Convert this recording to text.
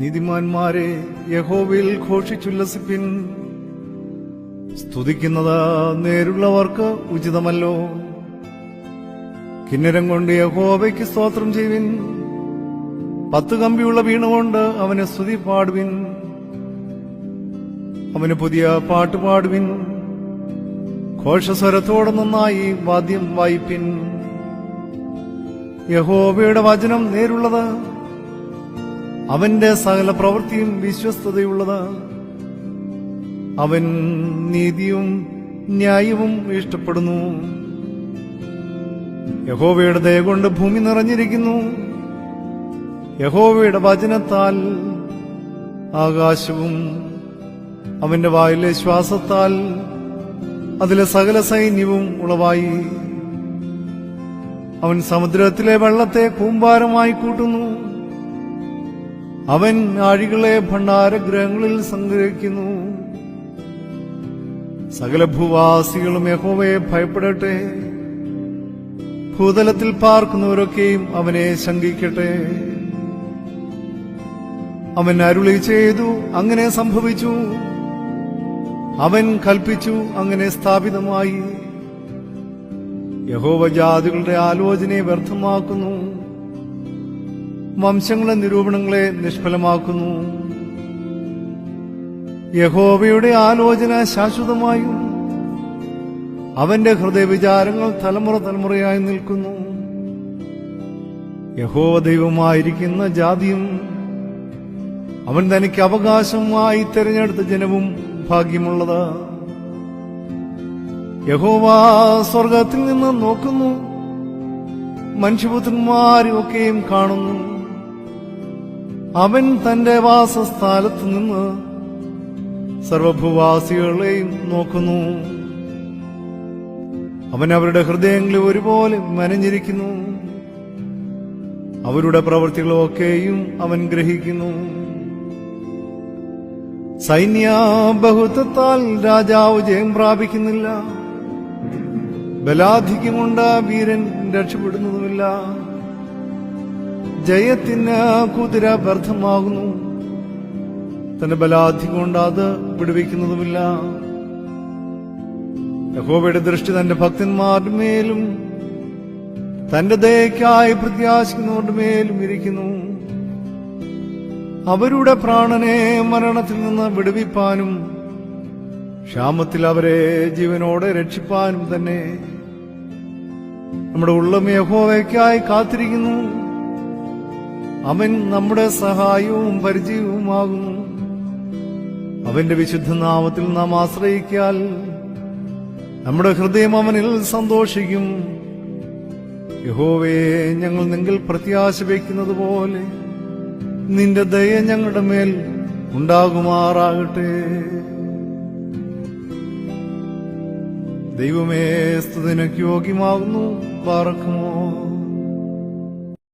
നീതിമാന്മാരെ യഹോവിൽ ഘോഷിച്ചുല്ലസിപ്പിൻ. സ്തുതിക്കുന്നത് നേരുള്ളവർക്ക് ഉചിതമല്ലോ. കിന്നരം കൊണ്ട് യഹോവയ്ക്ക് സ്തോത്രം ചെയ്യുവിൻ. പത്ത് കമ്പിയുള്ള വീണുകൊണ്ട് അവനെ സ്തുതി പാടുവിൻ. അവന് പുതിയ പാട്ട് പാടുവിൻ. ഘോഷസ്വരത്തോടെ നന്നായി വാദ്യം വായിപ്പിൻ. യഹോവയുടെ വചനം നേരുള്ളത് അവന്റെ സകല പ്രവൃത്തിയും വിശ്വസ്തതയുള്ളത് അവൻ നീതിയും ന്യായവും ഇഷ്ടപ്പെടുന്നു. യഹോവയുടെ ദയ കൊണ്ട് ഭൂമി നിറഞ്ഞിരിക്കുന്നു. യഹോവയുടെ വചനത്താൽ ആകാശവും അവന്റെ വായിലെ ശ്വാസത്താൽ അതിലെ സകല സൈന്യവും ഉളവായി. അവൻ സമുദ്രത്തിലെ വെള്ളത്തെ കൂമ്പാരമായി കൂട്ടുന്നു. അവൻ ആഴികളെ ഭണ്ഡാരഗ്രഹങ്ങളിൽ സംഗ്രഹിക്കുന്നു. സകല ഭൂവാസികളും യഹോവയെ ഭയപ്പെടട്ടെ. ഭൂതലത്തിൽ പാർക്കുന്നവരൊക്കെയും അവനെ ശങ്കിക്കട്ടെ. അവൻ അരുളി ചെയ്തു അങ്ങനെ സംഭവിച്ചു. അവൻ കൽപ്പിച്ചു അങ്ങനെ സ്ഥാപിതമായി. യഹോവ ജാതികളുടെ ആലോചനയെ വ്യർത്ഥമാക്കുന്നു. വംശങ്ങളെ നിരൂപണങ്ങളെ നിഷ്ഫലമാക്കുന്നു. യഹോവയുടെ ആലോചന ശാശ്വതമായും അവന്റെ ഹൃദയവിചാരങ്ങൾ തലമുറ തലമുറയായി നിൽക്കുന്നു. യഹോവ ദൈവമായിരിക്കുന്ന ജാതിയും അവൻ തനിക്ക് അവകാശമായി തെരഞ്ഞെടുത്ത ജനവും ഭാഗ്യമുള്ളത്. യഹോവ സ്വർഗത്തിൽ നിന്ന് നോക്കുന്നു. മനുഷ്യപുത്രന്മാരും ഒക്കെയും കാണുന്നു. അവൻ തന്റെ വാസസ്ഥാനത്ത് നിന്ന് സർവഭൂവാസികളെയും നോക്കുന്നു. അവൻ അവരുടെ ഹൃദയങ്ങളിൽ ഒരുപോലെ മനഞ്ഞിരിക്കുന്നു അവരുടെ പ്രവൃത്തികളൊക്കെയും അവൻ ഗ്രഹിക്കുന്നു. സൈന്യ ബഹുത്വത്താൽ രാജാവ് ജയം പ്രാപിക്കുന്നില്ല. ബലാധിക്യമുണ്ട് വീരൻ രക്ഷപ്പെടുന്നതുമില്ല. ജയത്തിന് കുതിര വ്യർത്ഥമാകുന്നു. തന്റെ ബലാധി കൊണ്ട് അത് വിടുവിക്കുന്നതുമില്ല. യഹോബയുടെ ദൃഷ്ടി തന്റെ ഭക്തന്മാരുടെ മേലും തന്റെ ദയക്കായി പ്രത്യാശിക്കുന്നവരുടെ മേലും ഇരിക്കുന്നു. അവരുടെ പ്രാണനെ മരണത്തിൽ നിന്ന് വിടുവിപ്പാനും ക്ഷാമത്തിൽ അവരെ ജീവനോടെ രക്ഷിപ്പാനും തന്നെ. നമ്മുടെ ഉള്ളം യഹോവയ്ക്കായി കാത്തിരിക്കുന്നു. അവൻ നമ്മുടെ സഹായവും പരിചയവുമാകുന്നു. അവന്റെ വിശുദ്ധ നാമത്തിൽ നാം ആശ്രയിക്കാൽ നമ്മുടെ ഹൃദയം അവനിൽ സന്തോഷിക്കും. യഹോവയെ ഞങ്ങൾ നിങ്ങൾ പ്രത്യാശ വയ്ക്കുന്നത് പോലെ നിന്റെ ദയ ഞങ്ങളുടെ മേൽ ഉണ്ടാകുമാറാകട്ടെ. ദൈവമേ സ്തുതിനക്ക് യോഗ്യമാകുന്നു. പാറക്കുമോ